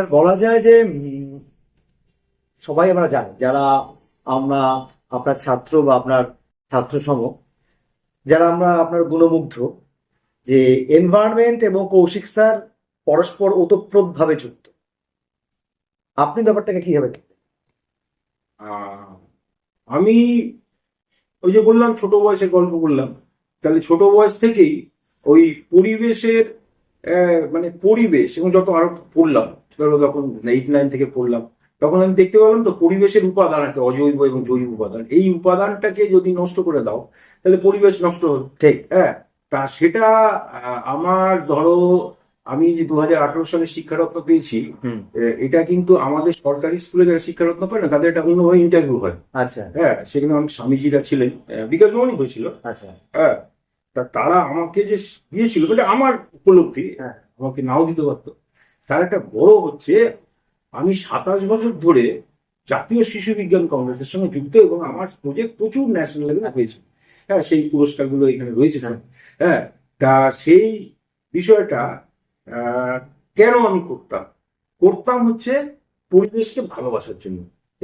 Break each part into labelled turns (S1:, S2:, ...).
S1: Sir, বলা যায় যে সবাই আমরা জানি, যারা আমরা আপনার ছাত্র বা আপনার ছাত্র সম যারা আমরা আপনার গুণমুগ্ধ, যে এনভায়রনমেন্ট এবং কৌশিক স্যার পরস্পর ওতপ্রোত ভাবে যুক্ত। আপনি ব্যাপারটাকে কীভাবে
S2: আমি ওই যে বললাম, ছোট বয়সে গল্প করলাম। তাহলে ছোট বয়স থেকেই ওই পরিবেশের মানে পরিবেশ এবং যত আরও পড়লাম ধরো তখন এইট নাইন থেকে পড়লাম তখন আমি দেখতে পেলাম তো পরিবেশের উপাদান আছে অজৈব এবং জৈব উপাদান। এই উপাদানটাকে যদি নষ্ট করে দাও তাহলে পরিবেশ নষ্ট হবে।
S1: ঠিক।
S2: হ্যাঁ তা সেটা আমার ধরো আমি যে দু হাজার আঠারো সালে শিক্ষারত্ন পেয়েছি এটা কিন্তু আমাদের সরকারি স্কুলে যারা শিক্ষারত্ন পায় না তাদের একটা অন্যভাবে ইন্টারভিউ হয়।
S1: আচ্ছা।
S2: হ্যাঁ সেখানে অনেক স্বামীজিরা ছিলেন বিকাশ ভবনই হয়েছিল।
S1: আচ্ছা।
S2: হ্যাঁ তা তারা আমাকে যে দিয়েছিল মানে আমার উপলব্ধি।
S1: হ্যাঁ।
S2: আমাকে নাও দিতে পারতো। তার একটা বড় হচ্ছে, আমি সাতাশ বছর ধরে জাতীয় শিশু বিজ্ঞান কংগ্রেসের সঙ্গে যুক্ত এবং আমার প্রজেক্ট প্রচুর ন্যাশনাল লেভেলে হয়েছে। হ্যাঁ সেই পুরস্কারগুলো এখানে রয়েছে
S1: হ্যাঁ।
S2: তা সেই বিষয়টা কেন আমি করতাম? করতাম হচ্ছে পরিবেশকে ভালোবাসার জন্য।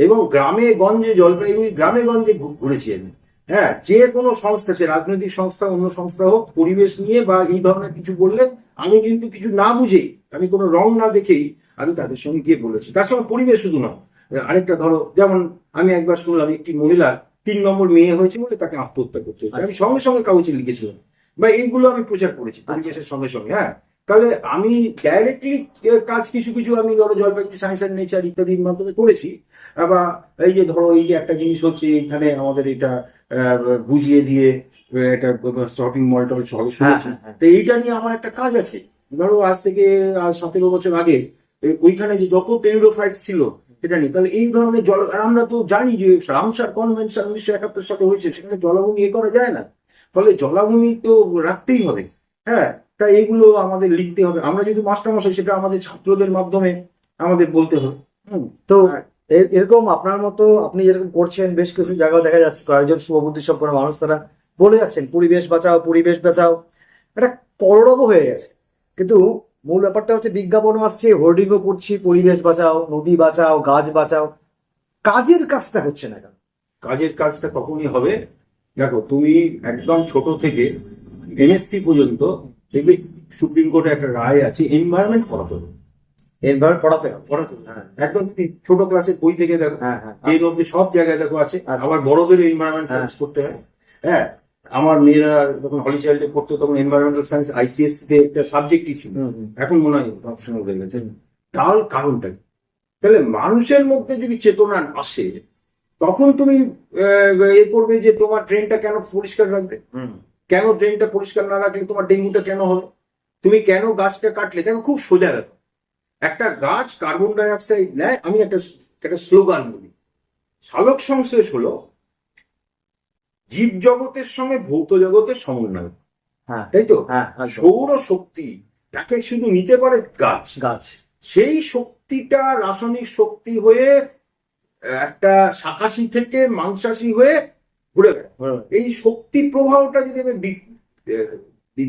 S2: এবং গ্রামে গঞ্জে জলপাইগুড়ি, গ্রামে গঞ্জে ঘুরেছি আমি। হ্যাঁ যে কোনো সংস্থা, সে রাজনৈতিক সংস্থা, অন্য সংস্থা হোক, পরিবেশ নিয়ে বা এই ধরনের কিছু বললে আমি কিন্তু কিছু না বুঝেই আমি কোনো রং না দেখেই আমি তাদের সঙ্গে গিয়ে বলেছি। তার সঙ্গে পরিবেশ শুধু নয় আরেকটা ধরো যেমন আমি একবার শুনলাম একটি মহিলা তিন নম্বর মেয়ে হয়েছে বলে তাকে আত্মহত্যা করতে হয়েছে। আমি সঙ্গে সঙ্গে কাগজে লিখেছিলাম। বা এইগুলো আমি প্রচার করেছি পরিবেশের সঙ্গে সঙ্গে হ্যাঁ। তাহলে আমি ডাইরেক্টলি কাজ কিছু কিছু আমি ধরো জলপাইগুড়ি সায়েন্স অ্যান্ড নেচার ইত্যাদির মাধ্যমে করেছি। বা এই যে ধরো এই যে একটা জিনিস হচ্ছে এইখানে আমাদের এটা বুঝিয়ে দিয়ে একটা শপিং মল টল সব
S1: হ্যাঁ
S2: শুনেছি।
S1: হ্যাঁ, হ্যাঁ।
S2: তো এইটা নিয়ে আমার একটা কাজ আছে। ধরো আজ থেকে সতেরো বছর আগে ওইখানে যে যত টেরিডোফাইট ছিল সেটা নিয়ে তাহলে এই ধরনের জল আর আমরা তো জানি যে রামসার কনভেনশন উনিশশো একাত্তর সালে হয়েছে সেখানে জলাভূমি এ করা যায় না। ফলে জলাভূমি তো রাখতেই হবে। হ্যাঁ তাই এগুলো আমাদের লিখতে হবে। আমরা যদি মাস্টারমশাই সেটা আমাদের ছাত্রদের মাধ্যমে আমাদের বলতে হবে। হুম
S1: তো এরকম আপনার মতো আপনি যেরকম করছেন বেশ কিছু জায়গায় দেখা যাচ্ছে কয়েকজন শুভবুদ্ধি সম্পন্ন মানুষ তারা বলে যাচ্ছেন পরিবেশ বাঁচাও পরিবেশ বাঁচাও। এটা করড়ব হয়ে গেছে। কিন্তু মূল ব্যাপারটা হচ্ছে বিজ্ঞাপনও আসছে হোর্ডিংও করছি পরিবেশ বাঁচাও নদী বাঁচাও গাছ বাঁচাও। কাজের কাজটা হচ্ছে না কেন?
S2: কাজের কাজটা তখনই হবে। দেখো তুমি একদম ছোট থেকে এমএসসি পর্যন্ত দেখবে সুপ্রিম কোর্টে একটা রায় আছে এনভায়রনমেন্ট পড়াতে হবে।
S1: এনভায়রনমেন্ট পড়াতে হবে।
S2: পড়াতে হবে একদম তুমি ছোট ক্লাসের বই থেকে দেখো
S1: হ্যাঁ হ্যাঁ।
S2: এই অব্দি সব জায়গায় দেখো আছে।
S1: আচ্ছা।
S2: আবার বড়দের এনভায়রনমেন্ট
S1: হ্যাঁ।
S2: করতে হয়। হ্যাঁ আমার মেয়েরা যখন হলি চাইল্ডে পড়তো তখন এনভায়রনমেন্টাল সায়েন্স আইসিএসসি তে একটা সাবজেক্টই ছিল। এখন মনে হয় অপশনাল হয়ে গেছে। তার কারণটা? তাহলে মানুষের মধ্যে যদি চেতনা আসে তখন তুমি এ করবে যে তোমার ট্রেনটা কেন পরিষ্কার রাখবে? কেন ড্রেনটা পরিষ্কার না রাখলে তোমার ডেঙ্গুটা কেন হবে তুমি কেন গাছটা কাটলে? দেখো খুব সোজা দেখো একটা গাছ কার্বন ডাইঅক্সাইড নেয় আমি একটা একটা স্লোগান বলি। সালোক সংশ্লেষ হলো জীব জগতের সঙ্গে ভৌত জগতের সমন্বয়।
S1: হ্যাঁ।
S2: তাই তো?
S1: হ্যাঁ একদম।
S2: সৌর শক্তি তাকে শুধু নিতে পারে গাছ।
S1: গাছ।
S2: সেই শক্তিটা রাসায়নিক শক্তি হয়ে একটা শাকাশি থেকে মাংসাশী হয়ে ঘুরে এই শক্তি প্রবাহটা যদি আমি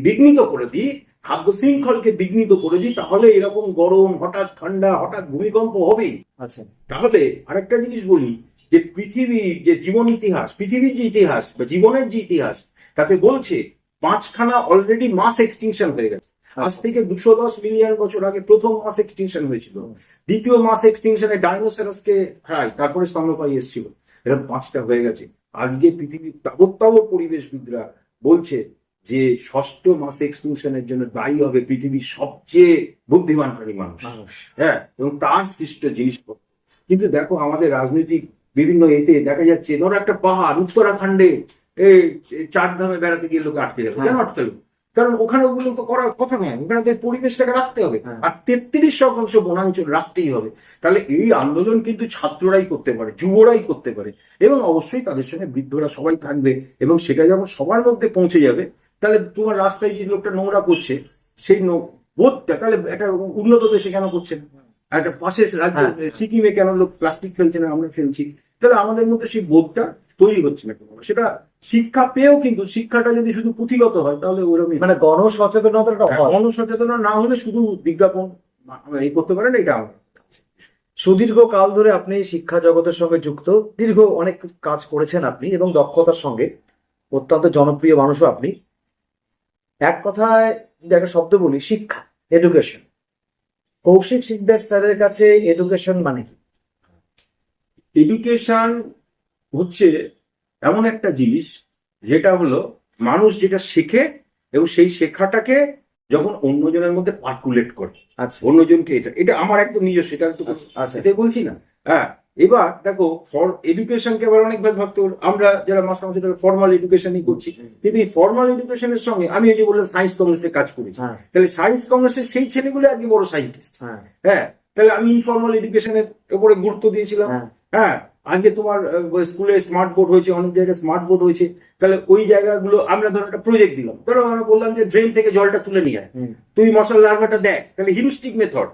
S2: বিঘ্নিত করে দিই খাদ্য শৃঙ্খলকে বিঘ্নিত করে দিই তাহলে এরকম গরম হঠাৎ ঠান্ডা হঠাৎ ভূমিকম্প হবেই।
S1: আচ্ছা।
S2: তাহলে আরেকটা জিনিস বলি যে পৃথিবীর যে জীবন ইতিহাস পৃথিবীর যে ইতিহাস বা জীবনের যে ইতিহাস তাতে বলছে পাঁচখানা অলরেডি মাস এক্সটিংশন হয়ে গেছে। আজ থেকে দুশো দশ মিলিয়ন বছর আগে প্রথম মাস এক্সটিংশন হয়েছিল। দ্বিতীয় মাস এক্সটিংশনে ডাইনোসরাসকে হারাই তারপরে স্তন্যপায়ী এসেছিল। এরকম পাঁচটা হয়ে গেছে। আজকে পৃথিবীর তাবৎ পরিবেশবিদরা বলছে যে ষষ্ঠ মাস এক্সটিংশনের জন্য দায়ী হবে পৃথিবীর সবচেয়ে বুদ্ধিমান প্রাণী মানুষ। হ্যাঁ এবং তার সৃষ্ট জিনিসপত্র। কিন্তু দেখো আমাদের রাজনৈতিক বিভিন্ন এতে দেখা যাচ্ছে ধরো একটা পাহাড় উত্তরাখণ্ডে এই চার ধামে বেড়াতে গিয়ে লোক আটকে যাবে। কেন আটকালো কারণ ওখানে ওগুলো তো করার কথা নয় ওখানে তো এই পরিবেশটাকে রাখতে হবে।
S1: হ্যাঁ।
S2: আর তেত্রিশ শতাংশ বনাঞ্চল রাখতেই হবে। তাহলে এই আন্দোলন কিন্তু ছাত্ররাই করতে পারে যুবরাই করতে পারে। এবং অবশ্যই তাদের সঙ্গে বৃদ্ধরা সবাই থাকবে এবং সেটা যখন সবার মধ্যে পৌঁছে যাবে তাহলে তোমার রাস্তায় যে লোকটা নোংরা করছে সেই নো- বোধটা তাহলে একটা উন্নত দেশে কেন করছে না? একটা পাশে রাজ্য
S1: হ্যাঁ।
S2: সিকিমে কেন লোক প্লাস্টিক ফেলছে না আমরা ফেলছি? তাহলে আমাদের মধ্যে সেই বোধটা তৈরি হচ্ছে না কোনো। সেটা শিক্ষা পেয়েও কিন্তু শিক্ষাটা যদি শুধু পুঁথিগত হয় তাহলে ওরকমই
S1: মানে গণসচেতনতাটা হয়
S2: গণসচেতনা না হলে শুধু বিজ্ঞাপন এই করতে পারেন এটা আমার
S1: সুদীর্ঘ কাল ধরে আপনি শিক্ষা জগতের সঙ্গে যুক্ত দীর্ঘ অনেক কাজ করেছেন আপনি এবং দক্ষতার সঙ্গে অত্যন্ত জনপ্রিয় মানুষও আপনি। এক কথায় যদি একটা শব্দ বলি শিক্ষা এডুকেশন কৌশিক সিকদার স্যারের কাছে এডুকেশন মানে কি?
S2: এডুকেশন হচ্ছে এমন একটা জিনিস যেটা হলো মানুষ যেটা শেখে এবং সেই শেখাটাকে যখন অন্যজনের মধ্যে পার্কুলেট করে।
S1: আচ্ছা।
S2: অন্যজনকে এটা এটা আমার একদম নিজস্ব এটা তো
S1: আচ্ছা
S2: বলছি না। হ্যাঁ এবার দেখো ফর এডুকেশনকে আবার অনেকভাবে ভাবতে পারো। আমরা যারা মাস্টার মাসে তারা ফর্মাল এডুকেশনই করছি। কিন্তু এই ফর্মাল এডুকেশনের সঙ্গে আমি ওই যে বললাম সায়েন্স কংগ্রেসে কাজ করেছি
S1: হ্যাঁ।
S2: তাহলে সায়েন্স কংগ্রেসের সেই ছেলেগুলো আজকে বড় সায়েন্টিস্ট
S1: হ্যাঁ।
S2: হ্যাঁ তাহলে আমি ইনফর্মাল এডুকেশনের উপরে গুরুত্ব দিয়েছিলাম।
S1: হ্যাঁ
S2: আজকে তোমার স্কুলে স্মার্ট বোর্ড হয়েছে অনেক জায়গায় স্মার্ট বোর্ড হয়েছে। তাহলে ওই জায়গাগুলো আমরা ধরো একটা প্রজেক্ট দিলাম। ধরো আমরা বললাম যে ড্রেন থেকে জলটা তুলে নিয়ে আয়। তুই মশলা লার্ভাটা দেখ তাহলে হিউস্টিক মেথড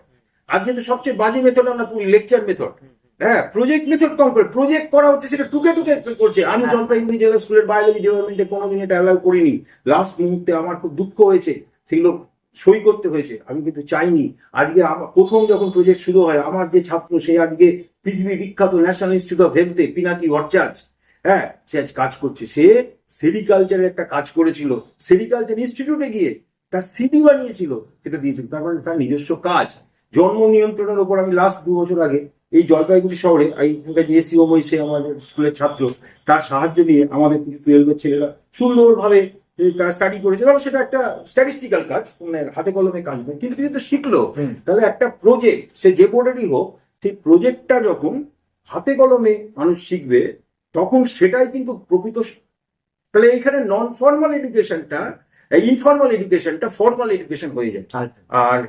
S2: আজকে তো সবচেয়ে বাজে মেথড আমরা পুরি লেকচার মেথড হ্যাঁ প্রজেক্ট মেথড কম করে। প্রজেক্ট করা হচ্ছে সেটা টুকে টুকে করছে। আমি
S1: হ্যাঁ।
S2: জলপাইগুড়ি জেলা স্কুলের বায়োলজি ডেভেলপমেন্টে কোনোদিন এটা অ্যালাউ করিনি। লাস্ট মুহূর্তে আমার খুব দুঃখ হয়েছে। সেগুলো সই করতে হয়েছে, আমি কিন্তু চাইনি। আজকে আমার প্রথম যখন প্রজেক্ট শুরু হয়, আমার যে ছাত্র, সে আজকে পৃথিবী বিখ্যাত ন্যাশনাল ইনস্টিটিউট অফ হেলথে পিনাকি ভট্টাচার্য। হ্যাঁ সে আজ কাজ করছে। সে সেরিকালচারের একটা কাজ করেছিল। সেরিকালচার ইনস্টিটিউটে গিয়ে তার সিডি বানিয়েছিল। সেটা দিয়েছিল। তার মানে তার নিজস্ব কাজ। জন্ম নিয়ন্ত্রণের ওপর আমি লাস্ট দু বছর আগে এই জলপাইগুড়ি শহরে, এই যে সে আমাদের স্কুলের ছাত্র, তার সাহায্য দিয়ে আমাদের কিছু টুয়েলভের ছেলেরা সুন্দরভাবে স্টাডি করেছে তাহলে সেটা একটা স্ট্যাটিস্টিক্যাল কাজ মানে হাতে কলমে কাজ নয় কিন্তু কিন্তু শিখলো। তাহলে একটা প্রজেক্ট সে যে বোর্ডেরই হোক সেই প্রজেক্টটা যখন হাতে কলমে মানুষ শিখবে তখন সেটাই কিন্তু প্রকৃত তাহলে এখানে নন ফর্মাল এডুকেশনটা ইনফর্মাল এডুকেশনটা ফর্মাল এডুকেশন হয়ে যায়।
S1: আচ্ছা।
S2: আর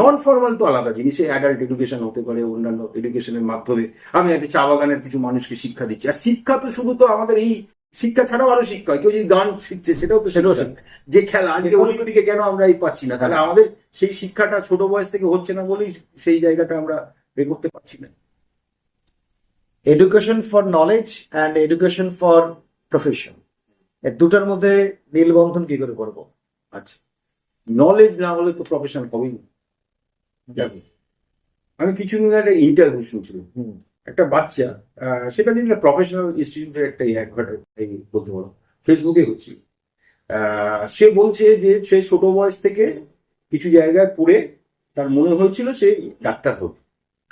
S2: নন ফর্মাল তো আলাদা জিনিস অ্যাডাল্ট এডুকেশন হতে পারে অন্যান্য এডুকেশনের মাধ্যমে। আমি একটা চা বাগানের কিছু মানুষকে শিক্ষা দিচ্ছি। আর শিক্ষা তো শুধু তো আমাদের এই শিক্ষা ছাড়াও আরও শিক্ষা হয়। কেউ যদি গান শিখছে সেটাও তো
S1: সেটাও
S2: যে খেলা আজকে অলিম্পিকে কেন আমরা এই পাচ্ছি না? তাহলে আমাদের সেই শিক্ষাটা ছোট বয়স থেকে হচ্ছে না বলেই সেই জায়গাটা আমরা বের করতে পারছি না।
S1: Education for knowledge and education for profession দুটার মধ্যে নীলবন্ধন কি করে করব?
S2: আচ্ছা। নলেজ না হলে তো প্রফেশন হবেই না। আমি কিছু দিন একটা ইন্টারভিউ শুনছিলাম।
S1: হুম।
S2: একটা বাচ্চা সেটা দিন প্রফেশনাল ইনস্টিটিউটের একটা অ্যাডভার্ট বলতে পারো। ফেসবুকে হচ্ছে। আহ, সে বলছে যে সে ছোট বয়স থেকে কিছু জায়গায় পড়ে তার মনে হয়েছিল সে ডাক্তার হবে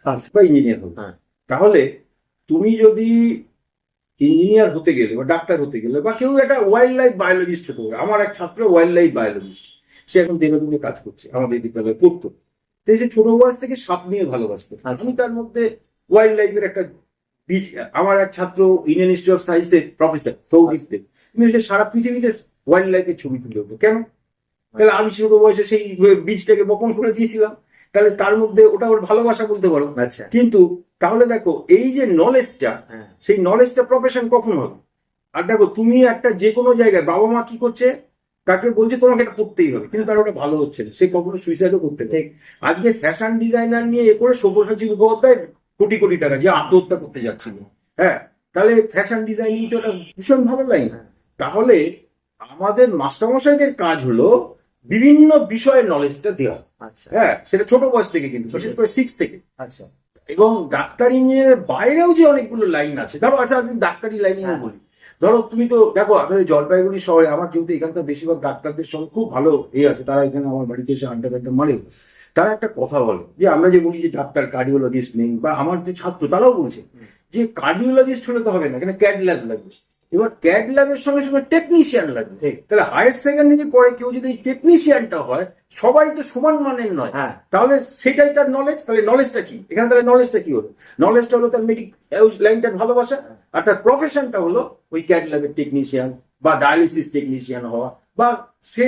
S1: আচ্ছা।
S2: বা ইঞ্জিনিয়ার হবে
S1: হ্যাঁ।
S2: তাহলে তুমি যদি ইঞ্জিনিয়ার হতে গেলে বা ডাক্তার হতে গেলে বা কেউ একটা ওয়াইল্ড লাইফ বায়োলজিস্ট হতে পারে আমার এক ছাত্র ওয়াইল্ড লাইফ বায়োলজিস্ট সে এখন দেহরাদুনে কাজ করছে আমাদের বিদ্যালয়ে পড়তো। তো সে ছোট বয়স থেকে সাপ নিয়ে ভালোবাসতো।
S1: আচ্ছা।
S2: আমি তার মধ্যে ওয়াইল্ড লাইফের একটা বীজ আমার এক ছাত্র ইন্ডিয়ান ইনস্টিটিউট অফ সায়েন্সের প্রফেসর সৌদীপ দেব তিনি সে সারা পৃথিবীতে ওয়াইল্ড লাইফের ছবি তুলে উঠল কেন? তাহলে আমি ছোট বয়সে সেই বীজটাকে বপন করে দিয়েছিলাম। তাহলে তার মধ্যে ওটা ওর ভালোবাসা বলতে পারো।
S1: আচ্ছা।
S2: কিন্তু তাহলে দেখো এই যে নলেজটা
S1: হ্যাঁ।
S2: সেই নলেজটা প্রফেশন কখন হবে? আর দেখো তুমি একটা যে কোনো জায়গায় বাবা মা কি করছে? তাকে বলছে তোমাকে এটা করতেই হবে। কিন্তু তার ওটা ভালো হচ্ছে না। সে কখনো সুইসাইডও করতে
S1: ঠিক।
S2: আজকে ফ্যাশন ডিজাইনার নিয়ে এ করে সব্যসাচী মুখোপাধ্যায় কোটি কোটি টাকা যে আত্মহত্যা করতে যাচ্ছিল। হ্যাঁ তাহলে ফ্যাশন ডিজাইনিং তো একটা ভীষণ ভালো লাইন। তাহলে আমাদের মাস্টারমশাইদের কাজ হলো বিভিন্ন বিষয়ের নলেজটা দেওয়া।
S1: আচ্ছা।
S2: হ্যাঁ সেটা ছোট বয়স থেকে কিন্তু বিশেষ করে সিক্স থেকে।
S1: আচ্ছা।
S2: এবং ডাক্তার ইঞ্জিনিয়ারের বাইরেও যে অনেকগুলো লাইন আছে ধরো আচ্ছা আমি ডাক্তারি লাইনে
S1: হ্যাঁ।
S2: বলি। ধরো তুমি তো দেখো আপনাদের জলপাইগুড়ি শহরে আমার যেহেতু এখানকার বেশিরভাগ ডাক্তারদের সঙ্গে খুব ভালো এ আছে তারা এখানে আমার বাড়িতে এসে আড্ডা টাড্ডা মারে। তারা একটা কথা বলে যে আমরা যে বলি যে ডাক্তার কার্ডিওলজিস্ট নেই বা আমার যে ছাত্র তারাও বলছে যে কার্ডিওলজিস্ট হলে তো হবে না এখানে ক্যাড ল্যাব লাগবে? এবার ক্যাড ল্যাবের সঙ্গে সঙ্গে টেকনিশিয়ান লাগবে। তাহলে হায়ার সেকেন্ডারি পরে কেউ যদি টেকনিশিয়ানটা হয় সবাই তো সমান মানের নয়।
S1: হ্যাঁ।
S2: তাহলে সেটাই তার নলেজ তাহলে নলেজটা কি? এখানে তাহলে নলেজটা কি হলো? নলেজটা হলো তার মেডিক লাইনটার ভালোবাসা আর তার প্রফেশনটা হলো ওই ক্যাড ল্যাবের টেকনিশিয়ান বা ডায়ালিসিস টেকনিশিয়ান হওয়া, বা সে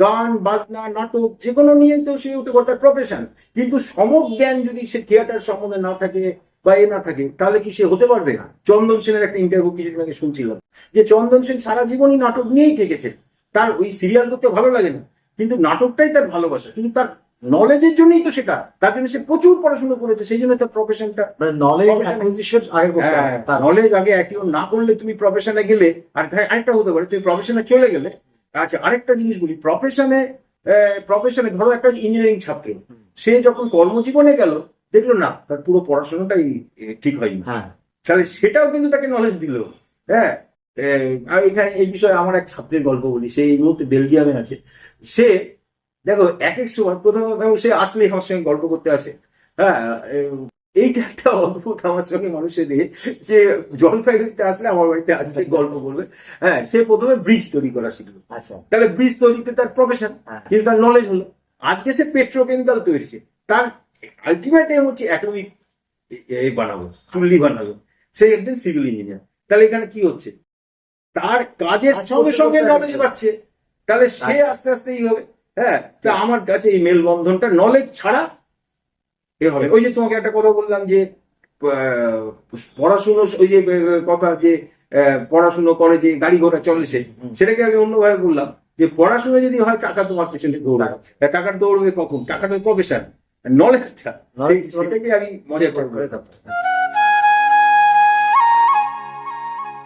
S2: গান, বাজনা, নাটক যে কোনো নিয়েই তো সে হতে তার প্রফেশন কিন্তু সমক জ্ঞান যদি সে থিয়েটার সম্বন্ধে না থাকে বা এ না থাকে, তাহলে কি সে হতে পারবে না? চন্দন সেনের একটা ইন্টারভিউ কিছুদিন আগে শুনছিলাম? যে চন্দন সেন সারা জীবনই নাটক নিয়েই থেকেছে। তার ওই সিরিয়াল করতে ভালো লাগে না। কিন্তু নাটকটাই তার ভালোবাসা। কিন্তু তার নলেজের জন্যই তো সেটা। তার জন্য সে প্রচুর পড়াশোনা করেছে সেই জন্য তার প্রফেশনটা
S1: মানে নলেজ
S2: Profession-
S1: আগে করতে
S2: হ্যাঁ, নলেজ আগে একই না করলে তুমি প্রফেশনে গেলে আর আরেকটা হতে পারে তুমি প্রফেশনে চলে গেলে আচ্ছা আরেকটা জিনিস বলি প্রফেশনে প্রফেশনে ধরো একটা ইঞ্জিনিয়ারিং ছাত্র সে যখন কর্মজীবনে গেল দেখল না তার পুরো পড়াশোনাটাই ঠিক হয়নি।
S1: হ্যাঁ।
S2: তাহলে সেটাও কিন্তু তাকে নলেজ দিল। হ্যাঁ এখানে এই বিষয়ে আমার এক ছাত্রের গল্প বলি সে এই মুহূর্তে বেলজিয়ামে আছে। সে দেখো এক এক সময় প্রথম সে আসলেই আমার সঙ্গে গল্প করতে আসে। হ্যাঁ এইটা একটা অদ্ভুত আমার সঙ্গে মানুষের দিয়ে যে জলপাইগুড়িতে আসলে আমার বাড়িতে আসলে গল্প করবে। হ্যাঁ সে প্রথমে ব্রিজ তৈরি করা শিখলো।
S1: আচ্ছা।
S2: তাহলে ব্রিজ তৈরিতে তার প্রফেশন
S1: হ্যাঁ।
S2: কিন্তু তার নলেজ হলো। আজকে সে পেট্রোকেমিক্যাল তৈরি। তার আলটিমেট এম হচ্ছে অ্যাটমিক এ বানাবো চুল্লি বানাবো সে একজন সিভিল ইঞ্জিনিয়ার তাহলে এখানে কি হচ্ছে? তার কাজের
S1: আচ্ছা,
S2: সঙ্গে সঙ্গে নলেজ পাচ্ছে তাহলে সে আস্তে আস্তে এই হবে হ্যাঁ তা আমার কাছে এই মেলবন্ধনটা নলেজ ছাড়া এ হবে ওই যে তোমাকে একটা কথা বললাম যে পড়াশুনো ওই যে কথা যে আহ, পড়াশুনো করে যে গাড়ি ঘোড়া চলে সে সেটাকে আমি অন্যভাবে বললাম যে পড়াশোনা যদি হয় টাকা তোমার পেছনে দৌড়াবে। তা টাকা দৌড়বে কখন? টাকাটা প্রফেশন নলেজটা সেটাকে আমি মজা করে
S1: করে করতে হবে।